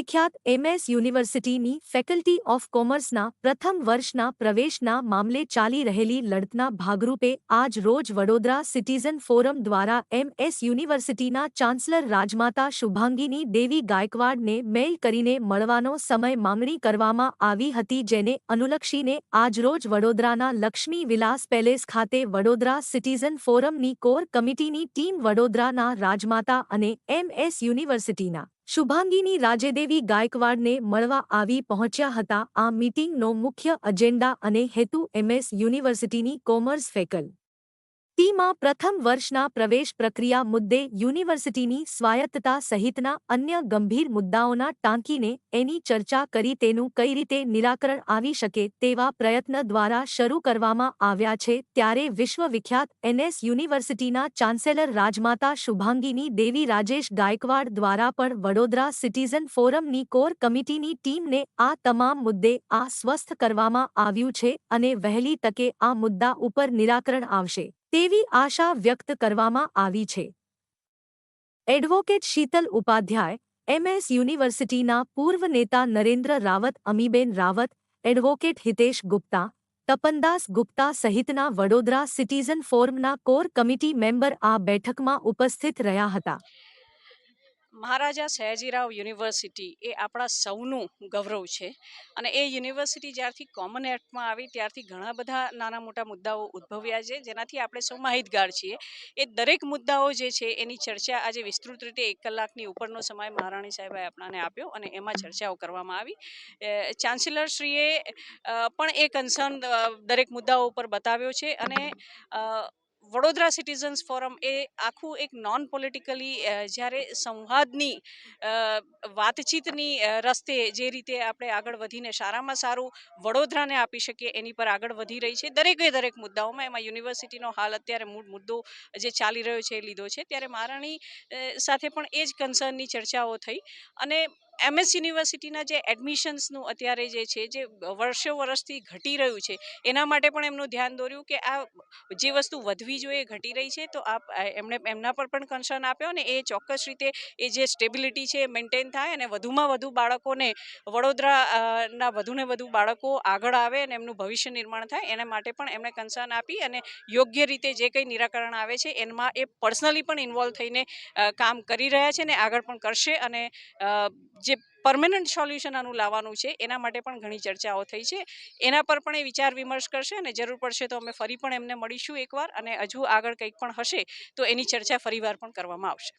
વિશ્વવિખ્યાત MS યુનિવર્સિટીની faculty of કોમર્સના પ્રથમ વર્ષના પ્રવેશના મામલે ચાલી રહેલી લડતના ભાગરૂપે આજ રોજ વડોદરા સિટીઝન ફોરમ દ્વારા એમએસ યુનિવર્સિટીના ચાન્સલર રાજમાતા શુભાંગીની દેવી ગાયકવાડને મેઇલ કરીને મળવાનો સમય માંગણી કરવામાં આવી હતી જેને અનુલક્ષીને આજરોજ વડોદરાના લક્ષ્મી વિલાસ પેલેસ ખાતે વડોદરા સિટીઝન ફોરમની કોર કમિટીની ટીમ વડોદરાના રાજમાતા અને એમએસ યુનિવર્સિટીના શુભાંગીની રાજેદેવી ગાયકવાડને મળવા આવી પહોંચ્યા હતા આ મીટિંગનો મુખ્ય એજેન્ડા અને હેતુ એમએસ યુનિવર્સિટીની કોમર્સ ફેકલ ટીમાં પ્રથમ વર્ષના પ્રવેશ પ્રક્રિયા મુદ્દે યુનિવર્સિટીની સ્વાયત્તતા સહિતના અન્ય ગંભીર મુદ્દાઓના ટાંકીને એની ચર્ચા કરી તેનું કઈ રીતે નિરાકરણ આવી શકે તેવા પ્રયત્ન દ્વારા શરૂ કરવામાં આવ્યા છે ત્યારે વિશ્વવિખ્યાત એનએસ યુનિવર્સિટીના ચાન્સેલર રાજમાતા શુભાંગીની દેવી રાજેશ ગાયકવાડ દ્વારા પણ વડોદરા સિટીઝન ફોરમની કોર કમિટીની ટીમને આ તમામ મુદ્દે આ સ્વસ્થ કરવામાં આવ્યું છે અને વહેલી તકે આ મુદ્દા ઉપર નિરાકરણ આવશે. તેવી આશા વ્યક્ત કરવામાં આવી છે. એડવોકેટ શીતલ ઉપાધ્યાય એમએસ યુનિવર્સિટીના પૂર્વ નેતા નરેન્દ્ર રાવત, અમીબેન રાવત, એડવોકેટ હિતેશ ગુપ્તા, તપનદાસ ગુપ્તા સહિતના વડોદરા સિટીઝન ફોરમના કોર કમિટી મેમ્બર આ બેઠકમાં ઉપસ્થિત રહ્યા હતા. મહારાજા સયાજીરાવ યુનિવર્સિટી એ આપણા સૌનું ગૌરવ છે અને એ યુનિવર્સિટી જ્યારથી કોમન એક્ટમાં આવી ત્યારથી ઘણા બધા નાના મોટા મુદ્દાઓ ઉદ્ભવ્યા છે, જેનાથી આપણે સૌ માહિતગાર છીએ. એ દરેક મુદ્દાઓ જે છે એની ચર્ચા આજે વિસ્તૃત રીતે એક કલાકની ઉપરનો સમય મહારાણી સાહેબે આપણાને આપ્યો અને એમાં ચર્ચાઓ કરવામાં આવી. ચાન્સેલરશ્રીએ પણ એ કન્સર્ન દરેક મુદ્દાઓ ઉપર બતાવ્યો છે અને વડોદરા સિટીઝન્સ ફોરમ એ આખું એક નોન પોલિટિકલી જ્યારે સંવાદની વાતચીતની રસ્તે જે રીતે આપણે આગળ વધીને સારામાં સારું વડોદરાને આપી શકીએ એની પર આગળ વધી રહી છે. દરેકે દરેક મુદ્દાઓમાં એમાં યુનિવર્સિટીનો હાલ અત્યારે મૂળ મુદ્દો જે ચાલી રહ્યો છે એ લીધો છે. ત્યારે મહારાણી સાથે પણ એ જ કન્સર્નની ચર્ચાઓ થઈ. અને એમએસ યુનિવર્સિટીના જે એડમિશન્સનું અત્યારે જે છે, જે વર્ષો વર્ષથી ઘટી રહ્યું છે, એના માટે પણ એમનું ધ્યાન દોર્યું કે આ જે વસ્તુ વધવી જોઈએ ઘટી રહી છે, તો આપ એમણે એમના પર પણ કન્સર્ન આપ્યો અને એ ચોક્કસ રીતે એ જે સ્ટેબિલિટી છે એ મેન્ટેન થાય અને વધુમાં વધુ બાળકોને, વડોદરાના વધુને વધુ બાળકો આગળ આવે અને એમનું ભવિષ્ય નિર્માણ થાય, એના માટે પણ એમણે કન્સર્ન આપી અને યોગ્ય રીતે જે કંઈ નિરાકરણ આવે છે, એમાં એ પર્સનલી પણ ઇન્વોલ્વ થઈને કામ કરી રહ્યા છે ને આગળ પણ કરશે અને જે પરમેનન્ટ સોલ્યુશન આનું લાવવાનું છે, એના માટે પણ ઘણી ચર્ચાઓ થઈ છે. એના પર પણ એ વિચાર વિમર્શ કરશે અને જરૂર પડશે તો અમે ફરી પણ એમને મળીશું એકવાર અને હજુ આગળ કંઈક પણ હશે તો એની ચર્ચા ફરીવાર પણ કરવામાં આવશે.